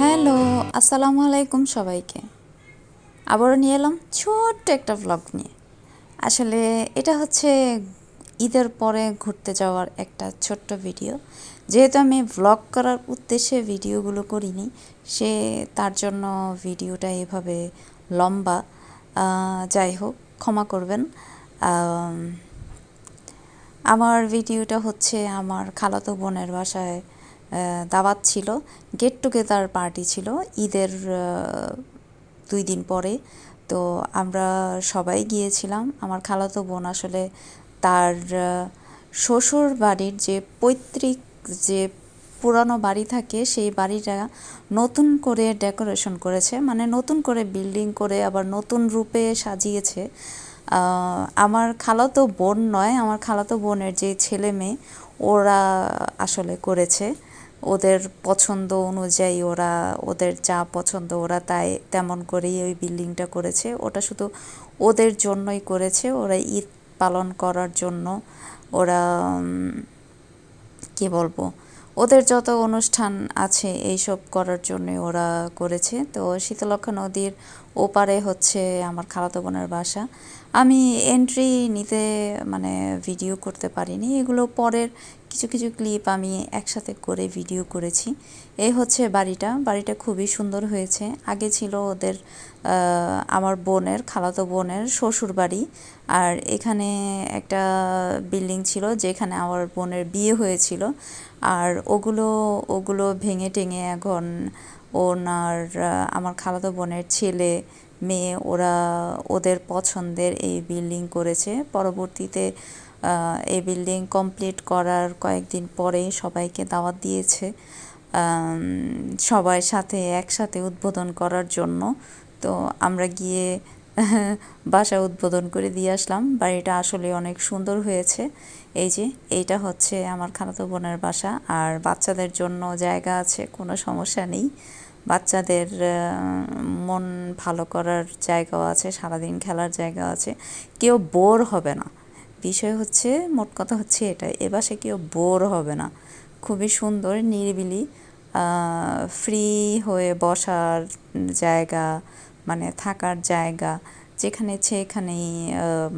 Hello, আসসালামু আলাইকুম সবাইকে। আবারও নিয়ে এলাম ছোট্ট একটা ব্লগ নিয়ে। আসলে এটা হচ্ছে ঈদের পরে ঘুরতে যাওয়ার একটা ছোট্ট ভিডিও যেহেতু আমি ব্লগ করার উদ্দেশ্যে ভিডিওগুলো করিনি, সে তার জন্য ভিডিওটা এভাবে লম্বা। যাই হোক, ক্ষমা করবেন। আমার ভিডিওটা হচ্ছে আমার খালাতো বোনের বাসায় দাওয়াত ছিল। গেট টুগেদার পার্টি ছিল। ঈদের দুই দিন পরে। তো আমরা সবাই গিয়েছিলাম। আমার খালাতো বোন আসলে তার শ্বশুর বাড়ির যে পৈতৃক, যে পুরানো বাড়ি থাকে, সেই বাড়িটা নতুন করে ডেকোরেশন করেছে। মানে নতুন করে বিল্ডিং করে আবার নতুন রূপে সাজিয়েছে। আমার খালাতো বোন নয়, আমার খালাতো বোনের যে ছেলে মেয়ে, ওরা আসলে করেছে। ওদের পছন্দ অনুযায়ী ওরা, ওদের যা পছন্দ ওরা তাই তেমন করেই ওই বিল্ডিংটা করেছে। ওটা শুধু ওদের জন্যই করেছে, ওরা ঈদ পালন করার জন্য ওরা কি বলব, ওদের যত অনুষ্ঠান আছে এইসব করার জন্য ওরা করেছে। তো শীতলক্ষা নদীর ওপারে হচ্ছে আমার খালাতো বোনের বাসা। আমি এন্ট্রি নিতে মানে ভিডিও করতে পারিনি। এগুলো পরের কিছু কিছু ক্লিপ আমি একসাথে করে ভিডিও করেছি। এই হচ্ছে বাড়িটা। বাড়িটা খুবই সুন্দর হয়েছে। আগে ছিল ওদের আমার বোনের, খালাতো বোনের শ্বশুর বাড়ি আর এখানে একটা বিল্ডিং ছিল যেখানে আমার বোনের বিয়ে হয়েছিল। আর ওগুলো ওগুলো ভেঙে টেঙে এখন ওনার আমার খালাতো বোনের ছেলে মেয়ে ওরা ওদের পছন্দের এই বিল্ডিং করেছে। পরবর্তীতে এই বিল্ডিং কমপ্লিট করার কয়েকদিন পরেই সবাইকে দাওয়াত দিয়েছে সবাই সাথে একসাথে উদ্বোধন করার জন্য। তো আমরা গিয়ে বাসা উদ্বোধন করে দিয়ে আসলাম। বাড়িটা আসলে অনেক সুন্দর হয়েছে। এই যে, এইটা হচ্ছে আমার খালাতো বোনের বাসা। আর বাচ্চাদের জন্য জায়গা আছে, কোনো সমস্যা নেই। বাচ্চাদের মন ভালো করার জায়গাও আছে, সারাদিন খেলার জায়গা আছে। কেউ বোর হবে না। বিষয় হচ্ছে, মোট কথা হচ্ছে এটা এবার সে কেউ বোর হবে না। খুবই সুন্দর, নিরিবিলি ফ্রি হয়ে বসার জায়গা মানে থাকার জায়গা, যেখানে সেখানেই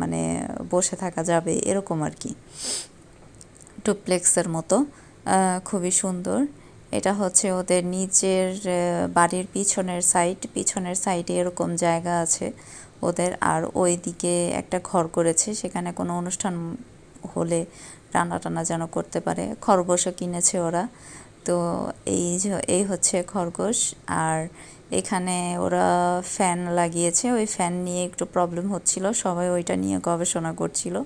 মানে বসে থাকা যাবে, এরকম আর কি। ডুপ্লেক্সের মতো খুবই সুন্দর। এটা হচ্ছে ওদের নিচের বাড়ির পিছনের সাইড পিছনের সাইডে এরকম জায়গা আছে ওদের। আর ওই দিকে একটা ঘর করেছে, সেখানে কোনো অনুষ্ঠান হলে রান্না টান্না যেন করতে পারে। খরগোশও কিনেছে ওরা। তো এই এই হচ্ছে খরগোশ। আর এখানে ওরা ফ্যান লাগিয়েছে। ওই ফ্যান নিয়ে একটু প্রবলেম হচ্ছিল। সবাই ওইটা নিয়ে গবেষণা করছিল।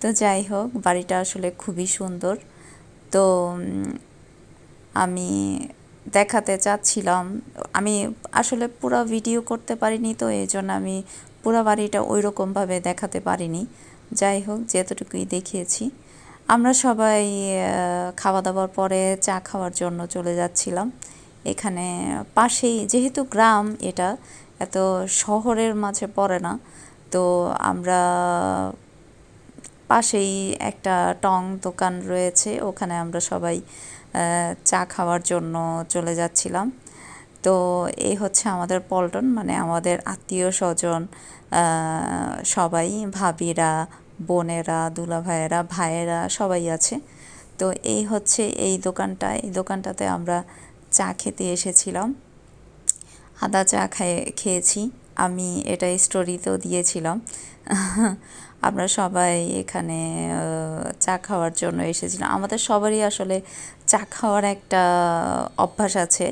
তো যাই হোক, বাড়িটা আসলে খুবই সুন্দর। তো আমি দেখাতে চাচ্ছিলাম। আমি আসলে পুরো ভিডিও করতে পারিনি তো এই জন্য আমি পুরো বাড়িটা ওই রকমভাবে দেখাতে পারিনি। যাই হোক, যেতটুকুই দেখিয়েছি। আমরা সবাই খাওয়া দাওয়ার পরে চা খাওয়ার জন্য চলে যাচ্ছিলাম। এখানে পাশেই, যেহেতু গ্রাম এটা, এত শহরের মাঝে পড়ে না। তো আমরা পাশেই একটা টং দোকান রয়েছে, ওখানে আমরা সবাই চা খাওয়ার জন্য চলে যাচ্ছিলাম। তো এই হচ্ছে আমাদের পল্টন মানে আমাদের আত্মীয় স্বজন সবাই, ভাবিরা, বোনেরা, দুলাভাইয়েরা, ভাইয়েরা সবাই আছে। তো এই হচ্ছে এই দোকানটা, এই দোকানটাতে আমরা চা খেতে এসেছিলাম। আদা চা খেয়ে, খেয়েছি। আমি এটা স্টোরিতেও দিয়েছিলাম। আমরা সবাই এখানে চা খাওয়ার জন্য এসেছিলাম। আমাদের সবারই আসলে চা খাওয়ার একটা অভ্যাস আছে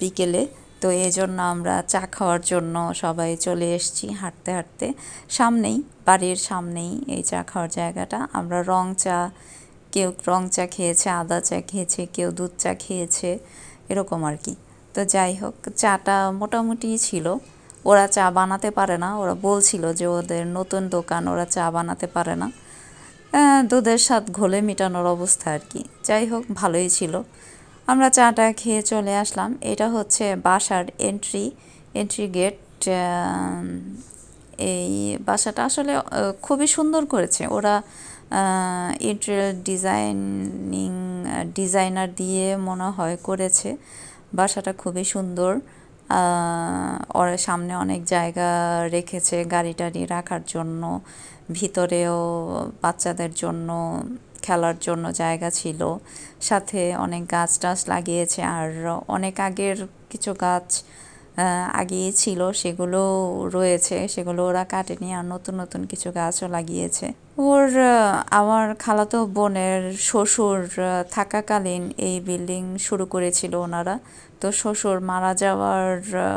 বিকেলে। তো এই জন্য আমরা চা খাওয়ার জন্য সবাই চলে এসেছি হাঁটতে হাঁটতে। সামনেই, বাড়ির সামনেই এই চা খাওয়ার জায়গাটা। আমরা রং চা, কেউ রং চা খেয়েছে, আদা চা খেয়েছে, কেউ দুধ চা খেয়েছে, এরকম আর কি। তো যাই হোক, চাটা মোটামুটি ছিল। ওরা চা বানাতে পারে না। ওরা বলছিল যে ওদের নতুন দোকান, ওরা চা বানাতে পারে না। দুধের স্বাদ ঘোলে মেটানোর অবস্থা আর কি। যাই হোক, ভালোই ছিল। আমরা চাটা খেয়ে চলে আসলাম। এটা হচ্ছে বাসার এন্ট্রি এন্ট্রি গেট এই বাসাটা আসলে খুবই সুন্দর করেছে। ওরা ইন্টেরিয়ার ডিজাইনিং ডিজাইনার দিয়ে মনে হয় করেছে। বাসাটা খুবই সুন্দর। ওর সামনে অনেক জায়গা রেখেছে গাড়ি টাড়ি রাখার জন্য। ভিতরেও বাচ্চাদের জন্য, খেলার জন্য জায়গা ছিল। সাথে অনেক গাছ টাছ লাগিয়েছে আর অনেক আগের কিছু গাছ আগেই ছিল, সেগুলো রয়েছে, সেগুলো ওরা কাটেনি আর নতুন নতুন কিছু গাছও লাগিয়েছে। ওর আমার খালাতো বোনের শ্বশুর থাকাকালীন এই বিল্ডিং শুরু করেছিল ওনারা। তো শ্বশুর মারা যাওয়ার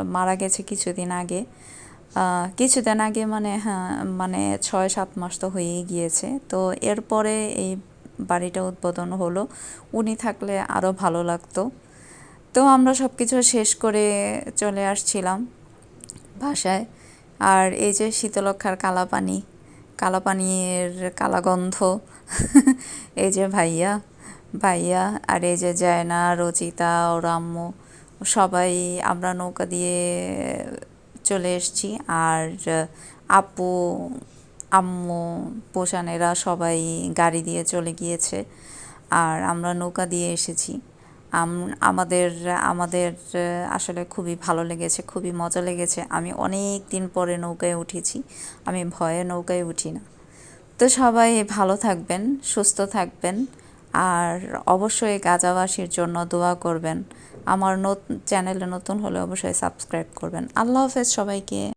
মারা গেছে কিছুদিন আগে। কিছুদিন আগে মানে হ্যাঁ মানে ছয় সাত মাস তো হয়েই গিয়েছে। তো এরপরে এই বাড়িটা উদ্বোধন হলো। উনি থাকলে আরও ভালো লাগতো। তো আমরা সব কিছু শেষ করে চলে আসছিলাম বাসায়। আর এই যে শীতলক্ষার কালাপানি, কালাপানির কালাগন্ধ, এই যে ভাইয়া ভাইয়া, আর এই যে জায়না, রচিতা, ওর আম্মু সবাই আমরা নৌকা দিয়ে চলে এসেছি। আর আপু, আম্মু পোষানেরা সবাই গাড়ি দিয়ে চলে গিয়েছে। আর আমরা নৌকা দিয়ে এসেছি। আমাদের আমাদের, আসলে খুবই ভালো লেগেছে, খুবই মজা লেগেছে। আমি অনেক দিন পরে নৌকায় উঠেছি। আমি ভয়ে নৌকায় উঠি না। তো সবাই ভালো থাকবেন, সুস্থ থাকবেন। আর অবশ্যই গাজাবাসীর জন্য দোয়া করবেন। আমার চ্যানেলে নতুন হলে অবশ্যই সাবস্ক্রাইব করবেন। আল্লাহ হাফেজ সবাইকে।